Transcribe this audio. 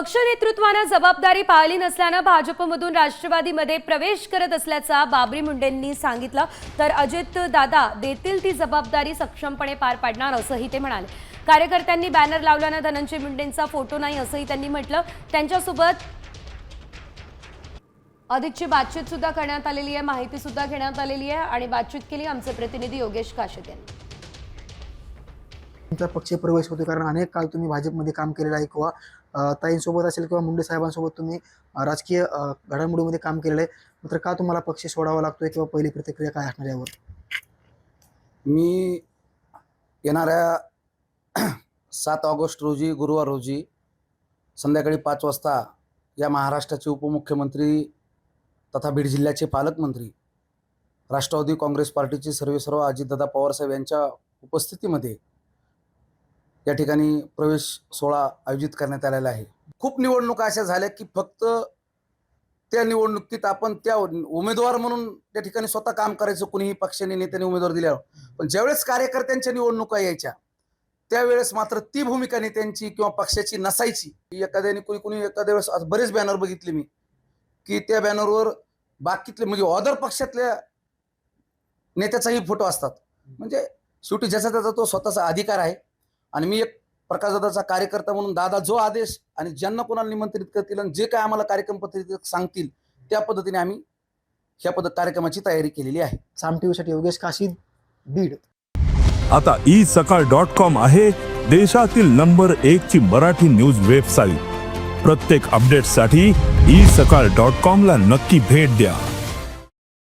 पक्ष नेतृत्वानं जबाबदारी पाळली नसल्यानं भाजपमधून राष्ट्रवादीमध्ये प्रवेश करत असल्याचा बाबरी मुंडेंनी सांगितलं. तर अजित दादा देतील ती जबाबदारी सक्षमपणे पार पाडणार असंही ते म्हणाले. कार्यकर्त्यांनी बॅनर लावल्यानं धनंजय मुंडेंचा फोटो नाही असंही त्यांनी म्हटलं. त्यांच्यासोबत अधिकची बातचीत सुद्धा करण्यात आलेली आहे माहिती सुद्धा घेण्यात आलेली आहे आणि बातचीत केली आमचे प्रतिनिधी योगेश काशेत यांनी तुमचा पक्ष प्रवेश होतो कारण अनेक काळ तुम्ही भाजपमध्ये काम केलेलं आहे किंवा ताईंसोबत असेल किंवा मुंडे साहेबांसोबत तुम्ही राजकीय घडामोडीमध्ये काम केलेलं आहे. मात्र का तुम्हाला पक्ष सोडावा लागतोय किंवा पहिली प्रतिक्रिया काय असणार यावर? मी येणाऱ्या सात ऑगस्ट रोजी गुरुवार रोजी संध्याकाळी पाच वाजता या महाराष्ट्राचे उपमुख्यमंत्री तथा बीड जिल्ह्याचे पालकमंत्री राष्ट्रवादी काँग्रेस पार्टीचे सर्वेसर्व अजितदादा पवारसाहेब यांच्या उपस्थितीमध्ये या ठिकाणी प्रवेश सोहळा आयोजित करण्यात आलेला आहे. खूप निवडणुका अशा झाल्या की फक्त त्या निवडणुकीत आपण त्या उमेदवार म्हणून त्या ठिकाणी स्वतः काम करायचं कुणीही पक्षाने नेत्याने उमेदवार दिल्यावर. पण ज्यावेळेस कार्यकर्त्यांच्या निवडणुका यायच्या त्यावेळेस मात्र ती भूमिका नेत्यांची किंवा पक्षाची नसायची. एखाद्याने कुणी कुणी एखाद्या वेळेस बरेच बॅनर बघितले मी की त्या बॅनरवर बाकीतले म्हणजे ऑदर पक्षातल्या नेत्याचाही फोटो असतात. म्हणजे शेवटी ज्याचा त्याचा तो स्वतःचा अधिकार आहे. आणि मी एक प्रकाशदादाचा कार्यकर्ता म्हणून दादा जो आदेश आणि ज्यांना कोणाला निमंत्रित करतील आणि जे काय आम्हाला कार्यक्रम पत्रिकेत सांगतील त्या पद्धतीने आम्ही ह्या पद्धत कार्यक्रमाची तयारी केलेली आहे. साम टीव्हीसाठी योगेश काशीद बीड. आता ई सकाळ डॉट कॉम आहे देशातील नंबर एक ची मराठी न्यूज वेबसाईट. प्रत्येक अपडेटसाठी ई सकाळ डॉट कॉम ला नक्की भेट द्या.